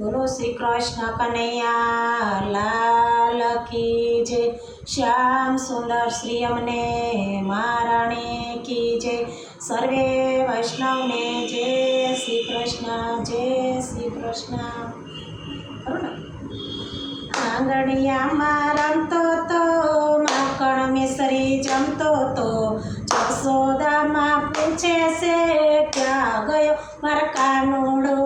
બોલો શ્રી કૃષ્ણ કનૈયા, લાલ કી જય. શ્યામ સુંદર શ્રી અમને મહારાણી કી જય. સર્વે વૈષ્ણવને જય શ્રી કૃષ્ણ, જય શ્રી કૃષ્ણ. આંગણિયામાં રમતો તો માકણ મિસરી જમતો તો. જસોદામાં પૂછે છે, ક્યાં ગયો? મારા કાનુડો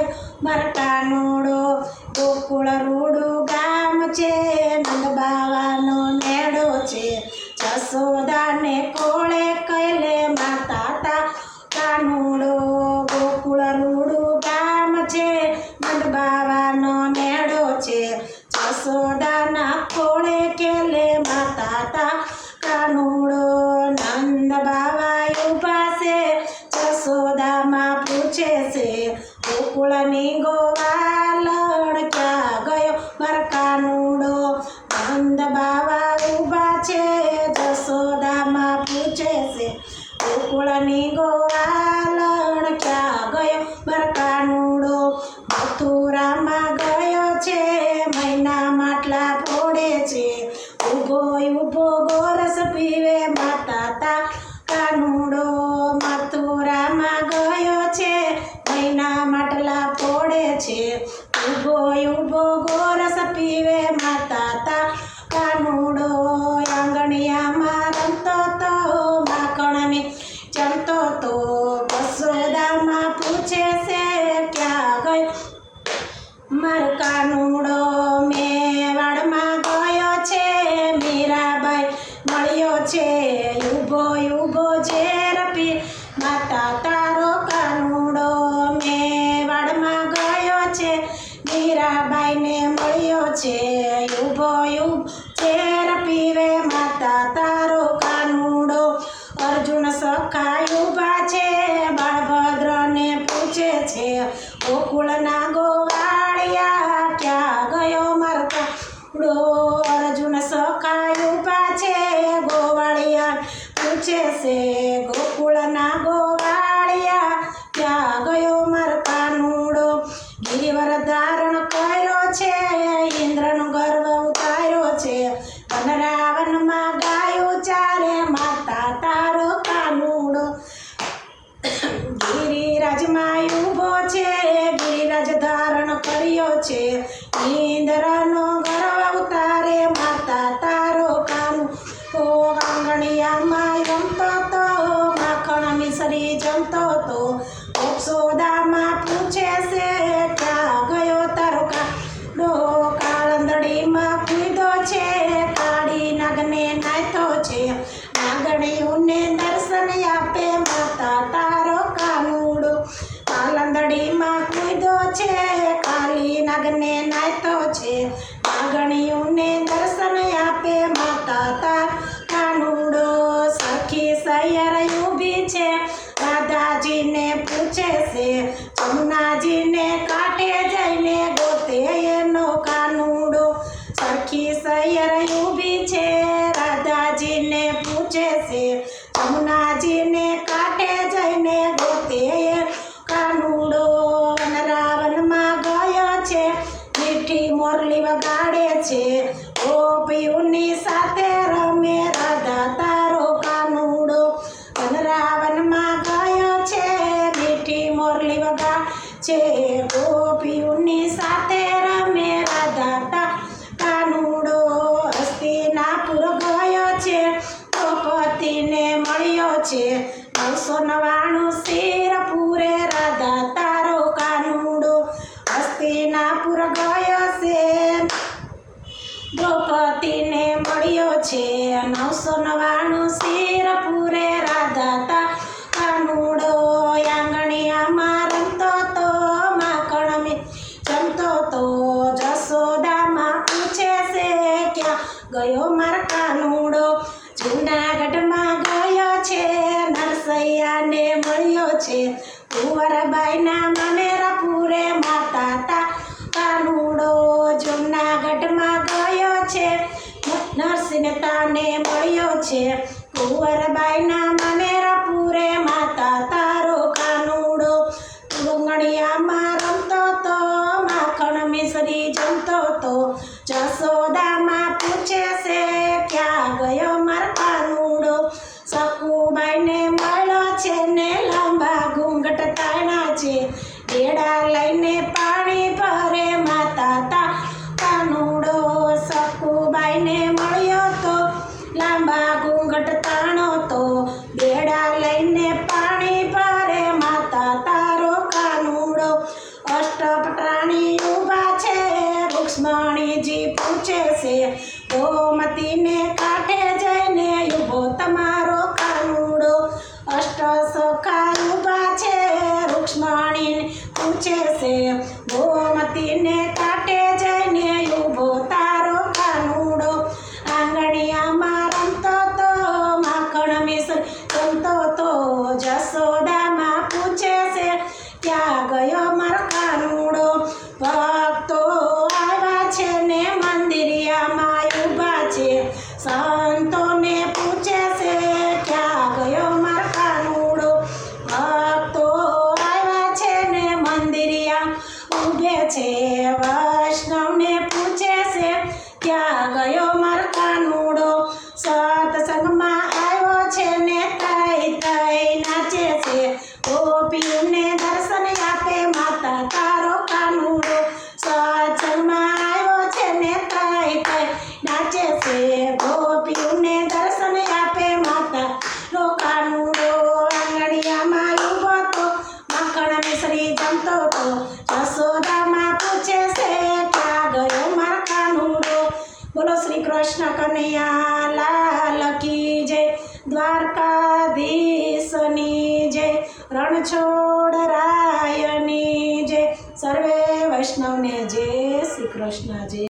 ક્યાં ગયો મારા કાનુડો ગોકુળ રૂડું ગામ છે નંદ બાવાનો નેડો છે. જસોદાને કોળે કૈલે માતા તા કાનુડો ગોકુળ રૂડું ગામ છે નંદ બાવાનો મેળો છે. જસોદાના કોળે કેલે માતા તા કાનુડો નંદ બાવા ઊભા છે જસોદામાં પૂછે છે ગોકુળની ગોવાલણ ક્યાં ગયો મારા કાનુડો નંદ બાવા ઊભા છે જસોદામાં પૂછે છે, ગોકુળની ગોવાલણ ક્યાં ગયો મારા કાનુડો મથુરામાં ગયો છે, મહિના માટલા ફોડે છે. ઊભો ઊભો ગોરસ પીવે છે, ઊભો ઊભો ઝેર પી માતા તારો કાનુડો મેવાડમાં ગયો છે. મીરાબાઈને મળ્યો છે, ઊભો ઊભો ઝેર પીવે માતા તારો કાનુડો અર્જુન સખા ઊભા છે. બાળભદ્રને પૂછે છે, ગોકુળના ગોવાળિયા ક્યાં ગયો મારો કાનુડો અર્જુન સખા છે? ગોકુળના ગોવાળિયા ત્યાં ગયો માર પાનુડો? ગિરિવર ધારણ કર્યો છે, ઇન્દ્રનો ગર્વ ઉતાર્યો છે. વનરાવનમાં ગાયો ચારે, માતા તારો કાનુડો ગિરિરાજમાં ઊભો છે, ગિરિરાજ ધારણ કર્યો છે. રાધાજીને પૂછે છે જમુનાજીને છે. નવસો નવાણું શેર પૂરે રાધા તારો કાનુડો. હસ્તિનાપુર ગયો છે. દ્રૌપદીને મળ્યો છે. નવસો નવાણું શેર પૂરે રાધા તા કાનુડો. આંગણિયામાં રમતો તો માખણ મે. જમતો તો જસોદામાં પૂછે છે, ક્યાં ગયો માર કાનુડો? જૂનાગઢમાં નરસૈયાને મળ્યો છે. કુંવરબાઈના મનેરા પૂરે માતા તા. કાનુડો જુનાગઢમાં ગયો છે. નરસિંહતાને મળ્યો છે. કુંવરબાઈના મનેરા પૂરે માતા તારો કાનુડો ડુંગળિયામાં રમતો તો, માખણ મિશ્રી જમતો તો. જસોદામાં પૂછે છે, ક્યાં ગયો માર I need a. સત્સંગમાં આવ્યો છે ને તઈ તઈ નાચે છે. ગોપીઓને દર્શન આપે માતા તારો કાનુડો સત્સંગમાં આવ્યો છે ને તઈ તઈ નાચે છે ગોપીઓને દર્શન આપે માતા નો કાનુડો આંગણિયામાં ઊભો તો માખણ મિશ્રી જમતો તો જસોદામાં પૂછે છે ક્યાં ગયો મારો કાનુડો બોલો શ્રી કૃષ્ણ કનૈયા, લાલ કી જય, દ્વારકાધીશની જય, રણછોડ રાયની જય. સર્વે વૈષ્ણવને જય શ્રી કૃષ્ણ, જય